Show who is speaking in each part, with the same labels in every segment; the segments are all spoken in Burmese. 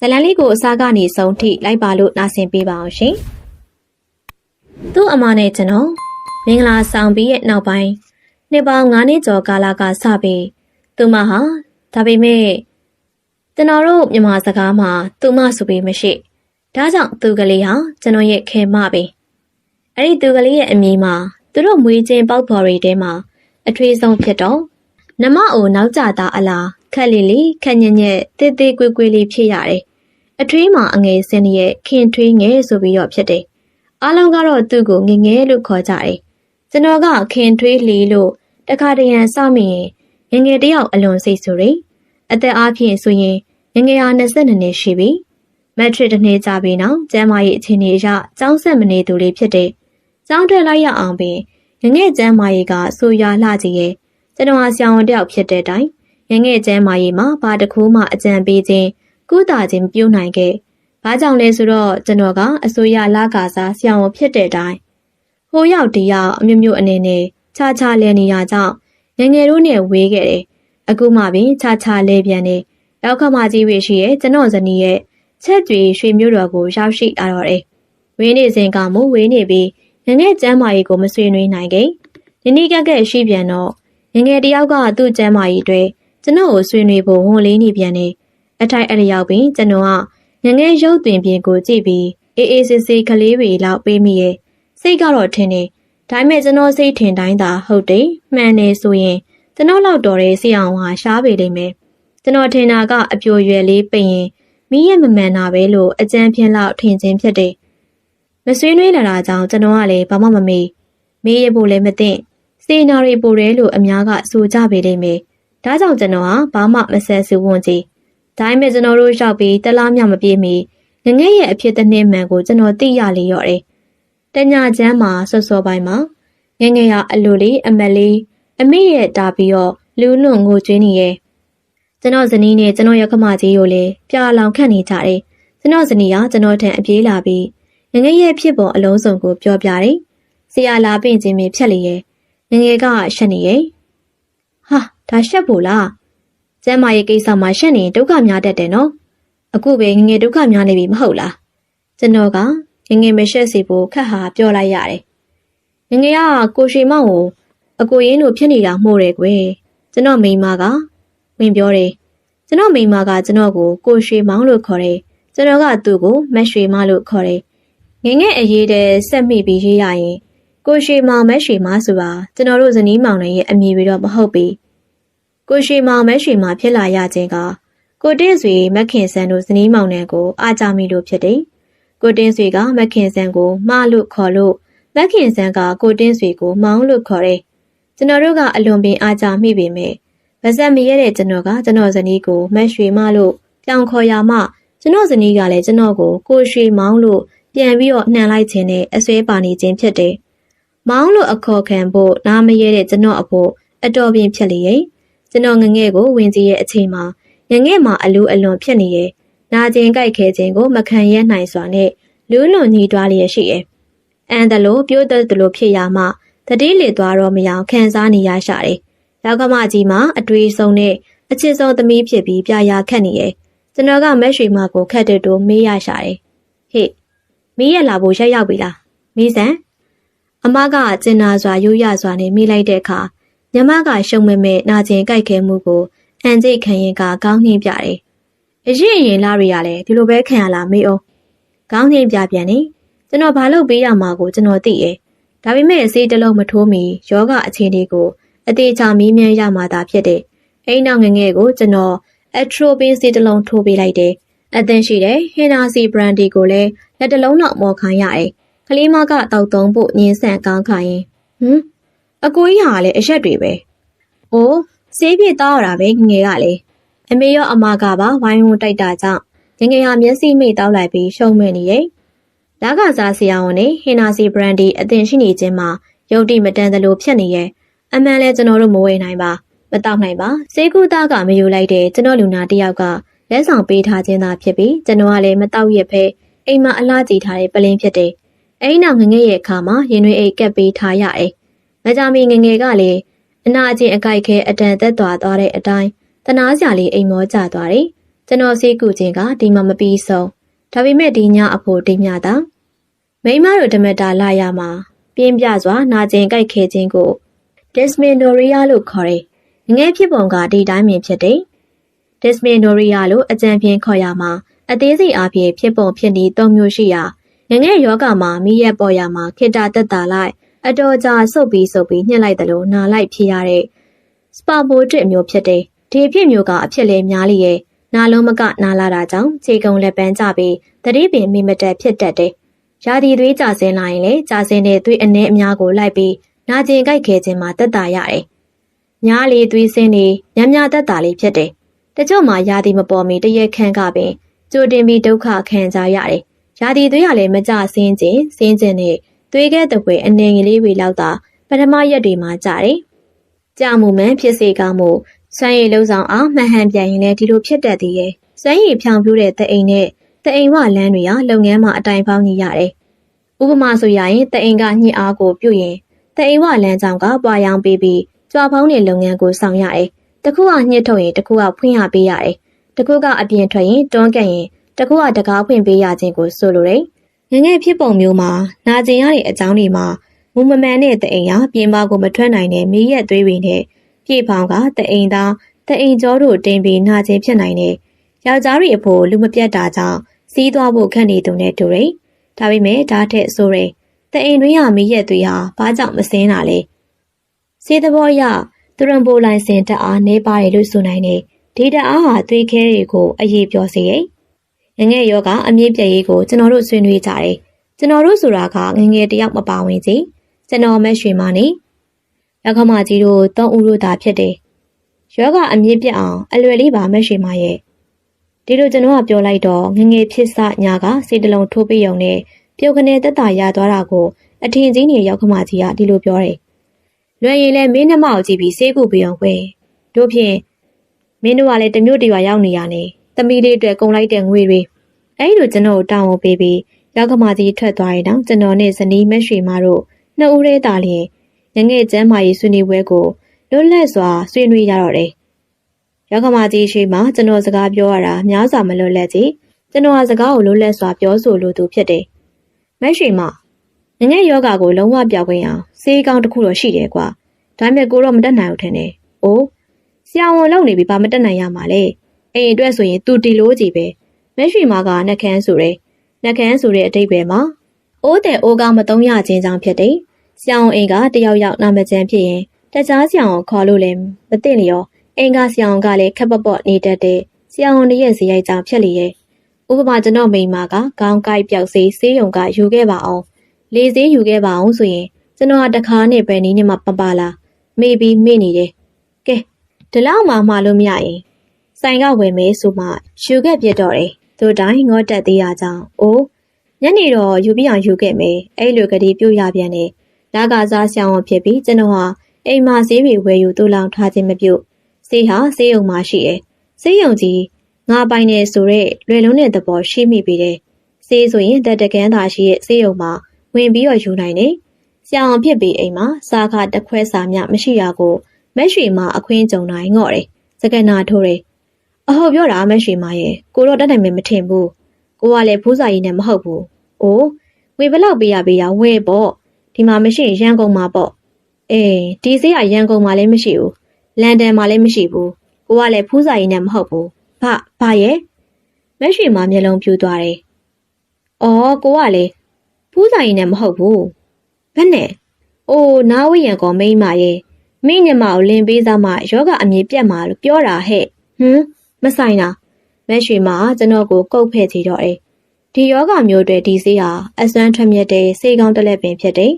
Speaker 1: ဇလန်လေးကိုအစားကနေဆုံးထိလိုက်ပါလို့နာဆင်ပေးပါအောင်ရှင်။သူ့အမနဲ့ကျွန်တော်မင်္ဂလာဆောင်ပြီးရဲ့နောက်ပိုင်းနှစ်ပေါင်း9နှစ်ကျော်ကာလကစပြီးသူမဟာဒါပေမဲ့ကျွန်တော်တို့မြန်မာစကားမှာသူမဆိုပြီးမရှိ။ဒါကြောင့်သူကလေးဟာကျွန်တော်ရဲ့ခဲမပဲ။အဲ့ဒီသူကလေးရဲ့အမည်မှာသူတို့မွေးချင်းပေါက်ဖော်တွေထဲမှာအထွေးဆုံးဖြစ်တော့နမအိုနောက်ကြတာအလားခက်လီလီခက်ညက်ညက်တေးသေးကွေးကွေးလေးဖြစ်ရတယ်။ အထွေးမှာအငယ်စင်းရဲ့ခင်ထွေးငယ်ဆိုပြီးတော့ဖြစ်တယ်။အားလုံးကတော့သူ့ကိုငငယ်လို့ခေါ်ကြတယ်။ကျွန်တော်ကခင်ထွေးလီလို့တခါတရံစမိရင်ငငယ်တယောက်အလွန်စိတ်ဆိုရင်အသက်အားဖြင့်ဆိုရင်ငငယ်ဟာ22နှစ်ရှိပြီ။မက်ထရစ်တစ်နှစ်ကြာပြီနော်။ကျမ်းမာရေးအခြေအနေအရကျောင်းဆက်မနေသူလေးဖြစ်တယ်။ကျောင်းထွက်လိုက်ရအောင်ပင်ငငယ်ကျမ်းမာရေးကဆိုရွာလှကြီးရဲ့ကျွန်တော်ဟာဆရာဝန်တယောက်ဖြစ်တဲ့တိုင်ငငယ်ကျမ်းမာရေးမှာဘာတစ်ခုမှအကြံပေးခြင်း ကုသခြင်းမပြုနိုင်ခဲ့။ဘာကြောင့်လဲဆိုတော့ကျွန်တော်ကအစိုးရလကာစားဆရာဝန်ဖြစ်တဲ့တိုင်ဟိုရောက်တယောက်အမျိုးမျိုးအနေနဲ့ခြားခြားလဲနေရကြောင်းငငယ်တို့နဲ့ဝေးခဲ့တယ်။အခုမှပင်ခြားခြားလဲပြန်တယ်။ရောက်ခမကြီးဝေရှိရဲ့ကျွန်တော်ဇနီးရဲ့ချက်ကြွေရွှေမျိုးတော်ကိုရောက်ရှိလာတော့တယ်။ဝင်းနေစဉ်ကမူဝေးနေပြီးငငယ်ကျမ်းမာရေးကိုမဆွေးနွေးနိုင်ခင်ဒီနေ့ကကဲရှိပြန်တော့ငငယ်တယောက်ကသူ့ကျမ်းမာရေးတွေကျွန်တော်ကိုဆွေးနွေးဖို့ဝန်လေးနေပြန်တယ်။ အထိုက်အလျောက်ပင်ကျွန်တော်ကငငယ်ရုပ်သွင်ပြင်ကိုကြည့်ပြီးအေးအေးဆေးဆေးကလေးတွေလောက်ပေးမိရဲ့စိတ်ကတော့ထင်တယ်။ဒါပေမဲ့ကျွန်တော်စိတ်ထင်တိုင်းသာဟုတ်တယ်မှန်တယ်ဆိုရင်ကျွန်တော်လောက်တော်တဲ့ဆရာအောင်ဟာရှားပေလိမ့်မယ်။ကျွန်တော်ထင်တာကအပြိုရွယ်လေးပိန်ရင်မီးရဲ့မမှန်တာပဲလို့အကြံဖြင့်လောက်ထင်ခြင်းဖြစ်တယ်။မဆွေးနွေးလာတာကြောင့်ကျွန်တော်ကလည်းဘာမှမမေးမေးရဖို့လည်းမသိစေနာရီပိုတယ်လို့အများကဆိုကြပေလိမ့်မယ်။ဒါကြောင့်ကျွန်တော်ဟာဘာမှမဆက်စုဝန်ကြီး။ ဒါပေမဲ့ကျွန်တော်တို့ရောက်ပြီးတလားမြမပြေးမီငငယ်ရဲ့အဖြစ်တစ်နှစ်မှန်ကိုကျွန်တော်သိရလေရော့တယ်။တညာချမ်းမှာစောစောပိုင်းမှာငငယ်ရအလိုလေးအမလေးအမေရဲ့တာပြီးတော့လူးလွန်ငိုကျွင်းနေရဲ့ကျွန်တော်ဇနီးနဲ့ကျွန်တော်ရခမကြီးကိုလည်းပြာလောင်ခတ်နေကြတယ်။ကျွန်တော်ဇနီးကကျွန်တော်ထံအပြေးလာပြီးငငယ်ရဲ့ဖြစ်ပေါ်အလုံးစုံကိုပြောပြတယ်။ဆရာလာပင့်ခြင်းမဖြတ်လေရဲ့ငငယ်ကရှက်နေရဲ့ဟာဒါရှက်ဖို့လား ကျမ်းမာရေးကိစ္စမှာရှက်နေဒုက္ခများတတ်တယ်နော်အခုပဲငငယ်ဒုက္ခများနေပြီမဟုတ်လားကျွန်တော်ကငငယ်မရှက်စေဖို့ခက်ဟာပြောလိုက်ရတယ်ငငယ်ကကိုရွှေမောင်ကိုအကိုရင်းတို့ဖြစ်နေတာမှုတယ်ကွယ်ကျွန်တော်မိန်းမကဝင်ပြောတယ်ကျွန်တော်မိန်းမကကျွန်တော်ကိုကိုရွှေမောင်လို့ခေါ်တယ်ကျွန်တော်ကသူ့ကိုမက်ရွှေမလို့ခေါ်တယ်ငငယ်အရေးတဲ့ဆက်မိပြီးရေးရရင်ကိုရွှေမောင်မက်ရွှေမဆိုတာကျွန်တော်တို့ဇနီးမောင်နှံရဲ့အမည်တွေတော့မဟုတ်ပေ ကိုရွှေမောင်မက်ရွှေမဖြစ်လာရခြင်းကကိုတင်းဆွေမက်ခင်ဆန်တို့ဇနီးမောင်နှံကိုအားကြမိလို့ဖြစ်တယ်ကိုတင်းဆွေကမက်ခင်ဆန်ကိုမလို့ခေါ်လို့မက်ခင်ဆန်ကကိုတင်းဆွေကိုမောင်လို့ခေါ်တယ်ကျွန်တော်တို့ကအလွန်ပင်အားကြမိပေမဲ့ဗဇက်မရတဲ့ကျွန်တော်ကကျွန်တော်ဇနီးကိုမက်ရွှေမလို့ပြောင်းခေါ်ရမှကျွန်တော်ဇနီးကလည်းကျွန်တော်ကိုကိုရွှေမောင်လို့ပြန်ပြီးတော့နှံလိုက်ခြင်းနဲ့အစွဲပါနေခြင်းဖြစ်တယ်။မောင်လို့အခေါ်ခံဖို့နားမရဲတဲ့ကျွန်တော်အဖို့အတော်ပင်ဖြစ်လေရဲ့။ ကျွန်တော်ငငယ်ကိုဝင်ကြည့်ရဲ့အချိန်မှာငငယ်မှာအလူအလွန်ဖြစ်နေရဲ့။နာကျင်ကြိုက်ခဲခြင်းကိုမခံရနိုင်စွာနဲ့လူးလွန်ကြီးတွားလျက်ရှိရဲ့။အန်တလို့ပြိုးသက်တလို့ဖြစ်ရမှတတိလေသွားတော့မရောခံစားနေရရှာတယ်။ရောက်ကမကြီးမှာအတွေးဆုံးနဲ့အချစ်ဆုံးသမီးဖြစ်ပြီးပြရာခတ်နေရဲ့။ကျွန်တော်ကမက်ရွှေမကိုခတ်တဲ့တိုးမေးရရှာတယ်။ဟေ့မီးရလာဖို့ရက်ရောက်ပြီလား။မီးစံအမကကျင်နာစွာရိုးရစွာနဲ့မိလိုက်တဲ့အခါ ညမကရှုံမဲ့မဲ့နာကျင်ကြိုက်ခဲမှုကိုအန်ကျိတ်ခံရင်ကကောင်းနှင်းပြတယ်။အရင်ရင်လာရီရလဲဒီလိုပဲခံရလားမေးအောင်။ကောင်းနှင်းပြပြန်နေကျွန်တော်ဘာလုပ်ပေးရမှာကိုကျွန်တော်သိရဲ့။ဒါပေမဲ့အစေးတလုံးမထိုးမီယောဂအခြေအနေကိုအသေးချာမီးမြန်းရမှာသာဖြစ်တဲ့အိမ်နောက်ငငယ်ကိုကျွန်တော်အထရိုပင်းစီတလုံးထိုးပေးလိုက်တယ်။အသင်ရှိတဲ့ဟင်နာစီဘရန်ဒီကိုလည်းလက်တလုံးတော့မော်ခံရတယ်။ကလေးမကတောက်သုံးဖို့ညင်းဆန့်ကောင်းခါရင်ဟမ် အကိုကြီးဟာလည်းအရက်တွေပဲ။အိုးဆေးပြစ်တောက်ရတာပဲငငယ်ကလေ။အမေရောအမကပါဝိုင်းဝန်းတိုက်တာကြောင့်ငငယ်ဟာမျက်စိမိတ်တောက်လိုက်ပြီးရှုံမဲ့နေရဲ့။လာကစားဆရာဝန်နဲ့ဟင်နာစီဘရန်ဒီအသင်ရှိနေခြင်းမှာရုပ်တိမတန်သလိုဖြစ်နေရဲ့။အမှန်လဲကျွန်တော်တို့မဝေနိုင်ပါမတောက်နိုင်ပါစေကူသားကမယူလိုက်တဲ့ကျွန်တော်လူနာတယောက်ကလက်ဆောင်ပေးထားခြင်းသာဖြစ်ပြီးကျွန်တော်ကလည်းမတောက်ရဖဲအိမ်မှာအလားကြည့်ထားတဲ့ပလင်းဖြစ်တယ်။အဲဒီနောက်ငငယ်ရဲ့အခါမှာရင်တွေအိတ်ကပ်ပေးထားရတယ်။ မကြမီငငယ်ကလည်းအနာကျင်အကြိုက်ခဲအတန်သက်သွားသွားတဲ့အတိုင်းတနာစရာလေးအိမ်မောကျသွားတယ်။ကျွန်တော်စိတ်ကူခြင်းကဒီမှာမပြီးဆုံးဒါပေမဲ့ဒီညအဖို့တိမြတာမိမတို့ဓမ္မတာလာရမှာပြင်းပြစွာနာကျင်ကြိုက်ခဲခြင်းကို Desmenoria လို့ခေါ်တယ်ငယ်ဖြစ်ပုံကဒီတိုင်းမြင်ဖြစ်တယ် Desmenoria လို့အကြံပြင်းခေါ်ရမှာအသေးစိတ်အားဖြင့်ဖြစ်ပုံဖြစ်နည်း၃မျိုးရှိရာငငယ်ယောဂမှာမိရက်ပေါ်ရမှာခိတ္တတက်တာလိုက် အတော်ကြာဆုပ်ပြီးဆုပ်ပြီးညှက်လိုက်တယ်လို့နာလိုက်ဖြစ်ရတဲ့စပါဘိုတစ်မျိုးဖြစ်တယ်ဒီဖြစ်မျိုးကအဖြစ်လဲများလိရဲ့နာလုံးမကနာလာတာကြောင့်ခြေကုံလက်ပန်းကြပြီးတတိပင်မိမတက်ဖြစ်တတ်တယ်ရာသီသွေးကြဆင်းလာရင်လေကြဆင်းတဲ့သွေးအနှဲအများကိုလိုက်ပြီးနာကျင်ကြိုက်ခဲခြင်းမှာတက်တာရတယ်ညားလေသွေးစင်းနေညံ့ညတက်တာလေးဖြစ်တယ်တချို့မှာရာသီမပေါ်မီတရက်ခန့်ကပင်ကြိုတင်ပြီးဒုက္ခခံကြရတယ်။ရာသီသွေးရလည်းမကြဆင်းခြင်းဆင်းခြင်းနဲ့ သွေးကဲတပွဲအနေငယ်လေးတွေလောက်သာပထမရက်တွေမှာကြတယ်။ကြာမှုမှန်ဖြစ်စေကောင်းမှုစွမ်းရည်လုံးဆောင်အောင်မှန်ဟန်ပြန်ရင်လည်းဒီလိုဖြစ်တတ်သေးရဲ့။စွမ်းရည်ဖြောင်ပြူးတဲ့တအိမ်နဲ့တအိမ်ဝလမ်းတွေဟာလုပ်ငန်းမှာအတိုင်ပေါင်းကြီးရတယ်။ဥပမာဆိုရရင်တအိမ်ကညှစ်အားကိုပြုတ်ရင်တအိမ်ဝလမ်းကြောင်ကပွာရောင်ပေးပြီးကြွားဖောင်းတဲ့လုပ်ငန်းကိုဆောင်ရတယ်။တခုကညှစ်ထုတ်ရင်တခုကဖွင့်ရပေးရတယ်။တခုကအပြင်ထွက်ရင်တွန်းကက်ရင်တခုကတကားဖွင့်ပေးရခြင်းကိုဆိုလိုတယ်။ ငငယ်ဖြစ်ပုံမျိုးမှာနာကျင်ရတဲ့အကြောင်းတွေမှာမူမမှန်တဲ့တအိမ်ဟာပြင်ပကိုမထွက်နိုင်တဲ့မိရက်သွေးတွေနဲ့ပြေဖောင်ကတအိမ်သားတအိမ်ကျော်တို့တင်ပြီးနာကျင်ဖြစ်နိုင်တဲ့ယောက်ျားတွေအဖို့လူမပြတ်တာကြောင့်စီးသွားဖို့ခန့်နေသူနဲ့တူတယ်။ဒါပေမဲ့ဒါထက်ဆိုရင်တအိမ်တွင်းဟာမိရက်သွေးဟာဘာကြောင့်မစင်းတာလဲ။စေသဘောအရသူရန်ပိုလိုင်စင်တက်အားနေပါတယ်လို့ဆိုနိုင်တဲ့ဒေတာအားဟာသွေးခဲတွေကိုအရေးပြောစေရဲ့။ ငငယ်ယောကအမြင့်ပြည့်ရေးကိုကျွန်တော်တို့ဆွေးနွေးကြတယ်။ကျွန်တော်တို့ဆိုတာကငငယ်တယောက်မပါဝင်စီကျွန်တော်မရွှေမနေရောက်ခမကြီးတို့တောင်းဦးတို့သာဖြစ်တယ်။ယောကအမြင့်ပြတ်အောင်အလွယ်လေးပါမရွှေမရဲ့ဒီလိုကျွန်တော်ကပြောလိုက်တော့ငငယ်ဖြစ်စညာကစိတ်တလုံးထိုးပြရုံနဲ့ပြုတ်ခနဲ့တက်တာရသွားတာကိုအထင်ကြီးနေရောက်ခမကြီးကဒီလိုပြောတယ်။လွယ်ရင်လည်းမင်းနှမကိုကြည့်ပြီးစေးကူပြအောင်ကွယ်။တို့ဖြင့်မင်းတို့ကလည်းတမျိုးတရွာရောက်နေရနေ။ သမီးလေးအတွက်ကုန်လိုက်တဲ့ငွေတွေအဲ့လိုကျွန်တော်တောင်းဝန်ပေးပြီးရောက်ခမကြီးထွက်သွားရင်တော့ကျွန်တော်နဲ့ဇနီးမက်ရွှေမတို့နှစ်ဦးလေးတာလျင်ငငယ်ကျမ်းမာရေးဆွေးနွေးပွဲကိုလွတ်လပ်စွာဆွေးနွေးရတော့တယ်။ရောက်ခမကြီးရှိမှကျွန်တော်စကားပြောရတာများစွာမလွတ်လပ်ကြီးကျွန်တော်ကစကားကိုလွတ်လပ်စွာပြောဆိုလိုသူဖြစ်တယ်။မက်ရွှေမငငယ်ယောဂကိုလုံးဝပြောင်းခွင့်အောင်စေးကောင်းတစ်ခုတော့ရှိတယ်ကွာ။ဒါပေမဲ့ကိုတော့မတက်နိုင်ဘူးထင်တယ်။အိုးဆရာဝန်လုပ်နေပြီဘာမတက်နိုင်ရမှာလဲ။ အိမ်အတွက်ဆိုရင်သူတီလို့ကြည့်ပဲ။မက်ရွှေမကနှက်ခမ်းဆိုတယ်။နှက်ခမ်းဆိုတဲ့အတိတ်ပဲမှာအိုးတဲ့အိုးကောင်းမသုံးရခြင်းကြောင့်ဖြစ်တယ်။ဆရာဝန်အိမ်ကတယောက်ယောက်နာမကျန်ဖြစ်ရင်တခြားဆရာဝန်ခေါ်လို့လည်းမသိလျော်အိမ်ကဆရာဝန်ကလည်းခက်ပပေါ့နေတတ်တဲ့ဆရာဝန်ရဲ့ဇယိုက်ကြောင့်ဖြစ်လေရဲ့။ဥပမာကျွန်တော်မိန်းမကခေါင်းကိုက်ပြောက်စေးဆေးရုံကယူခဲ့ပါအောင်။လေဆေးယူခဲ့ပါအောင်ဆိုရင်ကျွန်တော်ကတခါနဲ့ပဲနီးနေမှပပလာမေးပြီးမေ့နေတယ်။ကဲဒီလောက်မှမှလို့မရရင် ဆိုင်ကဝယ်မယ်ဆိုမှယူခဲ့ပြတော့တယ်။သူတိုင်းငေါတက်သေးရကြောင်းအိုးညနေတော့ယူပြအောင်ယူခဲ့မယ်။အဲ့လိုကလေးပြုတ်ရပြန်တယ်။လာကစားဆောင်အောင်ဖြစ်ပြီးကျွန်တော်ဟာအိမ်မှာဈေးတွေဝယ်ယူတူလောင်ထားခြင်းမပြုတ်။ဈေးဟာဈေးရုံမှာရှိတယ်။ဈေးရုံကြီးငါပိုင်နေဆိုတဲ့လွယ်လုံးတဲ့သဘောရှိမိပြီတယ်။ဈေးဆိုရင်တက်တကန်းသာရှိရဲ့ဈေးရုံမှာဝင်ပြီးတော့ယူနိုင်တယ်။ဆရာအောင်ဖြစ်ပြီးအိမ်မှာစားခတခွဲစာမြမရှိရကိုမက်ရွှေမှာအခွင့်ကြုံနိုင်ငော့တယ်။စကနာထိုးတယ်။ အဟုတ်ပြောတာမက်ရွှေမရဲ့ကိုတော့တက်နိုင်မယ်မထင်ဘူး။ကိုကလည်းဘူးစာကြီးနဲ့မဟုတ်ဘူး။အိုးဝေဘလောက်ပေးရပေးရဝဲပေါ့။ဒီမှာမရှိရင်ရန်ကုန်မှာပေါ့။အေးဒီစေးကရန်ကုန်မှာလည်းမရှိဘူး။လန်ဒန်မှာလည်းမရှိဘူး။ကိုကလည်းဖူးစာကြီးနဲ့မဟုတ်ဘူး။ဘာဘာရဲ့မက်ရွှေမမျက်လုံးပြူသွားတယ်။အော်ကိုကလည်းဖူးစာကြီးနဲ့မဟုတ်ဘူး။ဘယ်နဲ့။အိုးနားဝရံကောမိန်းမရဲ့မိညမကိုလင်ပေးစားမှယောဂအမြင်ပြတ်မှာလို့ပြောတာဟဲ့ဟမ် မဆိုင်တာမက်ရွှေမကျွန်တော်ကိုကုတ်ဖဲ့ချီတော့တယ်ဒီယောဂမျိုးတွေဒီဆေးဟာအစွမ်းထွက်မြက်တဲ့ဆေးကောင်းတစ်လက်ပင်ဖြစ်တယ်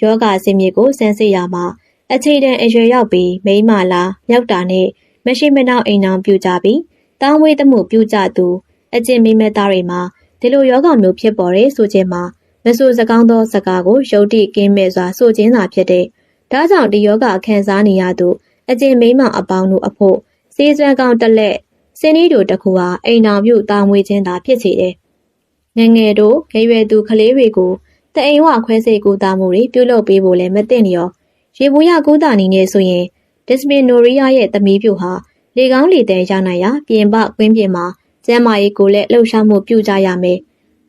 Speaker 1: ယောဂစင်မြေကိုစမ်းစစ်ရမှာအခြေတန်အရွယ်ရောက်ပြီးမိမလာမြောက်တာနဲ့မရှိမနှောက်အိမ်အောင်ပြူကြပြီးတောင်းဝေးသမှုပြူကြသူအကျင့်မိမဲ့သားတွေမှာဒီလိုယောဂမျိုးဖြစ်ပေါ်တဲ့ဆိုခြင်းမှာမဆူစကောင်းသောစကားကိုရုတ်တိကင်းမဲ့စွာဆိုခြင်းသာဖြစ်တဲ့ဒါကြောင့်ဒီယောဂခံစားနေရသူအကျင့်မိမအပေါင်းတို့အဖို့စေးစွမ်းကောင်းတက်လက် စင်းဤတို့တခုဟာအိမ်တော်ပြုတာမွေခြင်းသာဖြစ်စေတယ်။ငငယ်တို့ငရွယ်သူကလေးတွေကိုတအိမ်ဝခွဲစိတ်ကူတာမှုတွေပြုလုပ်ပေးဖို့လည်းမသင့်လျော်ရေဘူးရကူတာနီနဲ့ဆိုရင်ဒစ်မင်နိုရီယာရဲ့သမီးပြူဟာလေကောင်းလေတန်ရနိုင်ရာပြင်ပကွင်းပြင်မှာကျမ်းမာရေးကိုလည်းလှုပ်ရှားမှုပြုကြရမယ်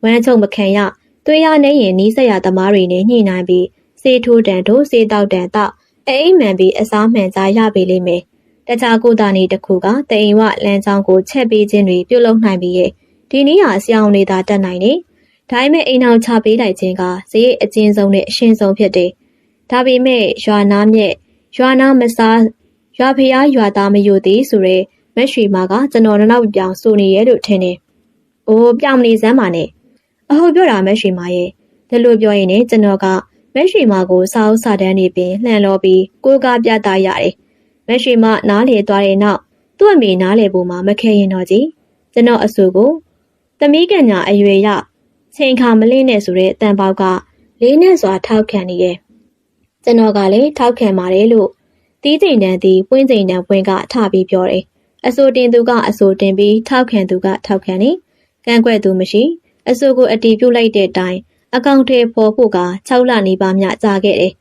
Speaker 1: ဝမ်းချုံမခံရသွေးရနေရင်နီးစက်ရသမားတွေနဲ့ညှိနှိုင်းပြီးစေထိုးတန်တို့စေတောက်တန်တော့အိမ်မှန်ပြီးအစားမှန်ကြရပေလိမ့်မယ် တခြားကိုယ်တာနေတစ်ခုကတအိမ်ဝလမ်းကြောင်းကိုချက်ပေးခြင်းတွေပြုလုပ်နိုင်ပြီးရဲ့ဒီနည်းဟာဆရာဝန်တွေသာတတ်နိုင်တယ်ဒါပေမဲ့အိမ်အောင်ချပေးလိုက်ခြင်းကဇေယျအကျဉ်းဆုံးနဲ့အရှင်းဆုံးဖြစ်တယ်ဒါပေမဲ့ရွာနာမြက်ရွာနာမစားရွာဖျားရွာသားမယိုသေးဆိုရဲမက်ရွှေမာကကျွန်တော်နောက်ပြောင်ဆိုနေရဲ့လို့ထင်တယ်။အိုးပြောင်မနေစမ်းပါနဲ့။အဟုတ်ပြောတာမက်ရွှေမာရဲ့ဒါလို့ပြောရင်လည်းကျွန်တော်ကမက်ရွှေမာကိုစာအုပ်စာတမ်းတွေပင်လှန်လောပြီးကိုးကားပြသရတယ်။ မက်ရွှေမာနားလေသွားတဲ့နောက်သူ့အမေနားလေဖို့မှမခဲရင်တော့ကြီးကျွန်တော်အဆူကိုသမီးကညာအရွယ်ရချိန်ခါမလင်းနဲ့ဆိုတဲ့တန်ပေါက်ကလေးနဲ့စွာထောက်ခံနေရဲ့ကျွန်တော်ကလည်းထောက်ခံပါတယ်လို့တီးချိန်တန်းတီးပွင့်ချိန်တန်းပွင့်ကထပြီးပြောတယ်အဆိုတင်သူကအဆိုတင်ပြီးထောက်ခံသူကထောက်ခံနေကန့်ကွက်သူမရှိအဆိုကိုအတီးပြုတ်လိုက်တဲ့အတိုင်းအကောင့်ထဲပေါ်ဖို့က6လနေပါမြကြာခဲ့တယ်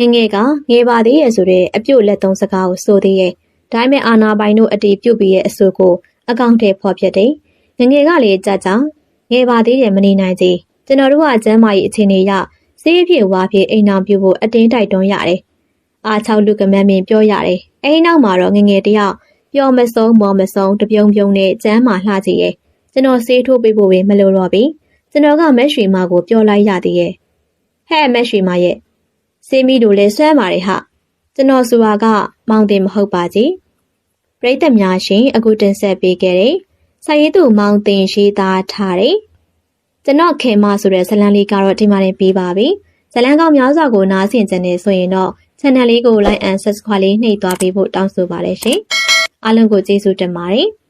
Speaker 1: ငငယ်ကငယ်ပါသေးရဲ့ဆိုတဲ့အပြုတ်လက်သုံးစကားကိုဆိုသေးရဲ့ဒါပေမဲ့အာနာပိုင်တို့အတီးပြုတ်ပြီးရဲ့အဆိုကိုအကောင့်ထဲပေါ်ဖြစ်တယ်ငငယ်ကလည်းကြကြငယ်ပါသေးတယ်မနေနိုင်သေးကျွန်တော်တို့ကကျမ်းမာရေးအခြေအနေရစေးပြေဝါပြေအိမ်အောင်ပြုဖို့အတင်းတိုက်တွန်းရတယ်။အားချောက်လူကမန်းမင်းပြောရတယ်။အဲဒီနောက်မှာတော့ငငယ်တယောက်ပျော်မဆုံးမော်မဆုံးတပြုံပြုံနဲ့ကျမ်းမာလှကြည့်ရဲ့။ကျွန်တော်စေးထိုးပေးဖို့ပဲမလိုတော့ပြီ။ကျွန်တော်ကမက်ရွှေမကိုပြောလိုက်ရသေးရဲ့။ဟဲ့မက်ရွှေမရဲ့ စေးမီတို့လည်းဆွမ်းပါတယ်ဟာ။ကျွန်တော်ဆိုတာကမောင်တင်မဟုတ်ပါကြီး။ပြိတ္တများရှင်အခုတင်ဆက်ပေးခဲ့တဲ့ဆာရီသူမောင်တင်ရှိသားထားတဲ့ကျွန်တော်ခင်မဆိုတဲ့ဇလန်လေးကတော့ဒီမှာနေပြီးပါပြီ။ဇလန်ကောင်းများစွာကိုနားဆင်ကြနေဆိုရင်တော့ channel လေးကို like and subscribe လေးနှိပ်သွားပေးဖို့တောင်းဆိုပါတယ်ရှင်။အားလုံးကိုကျေးဇူးတင်ပါတယ်။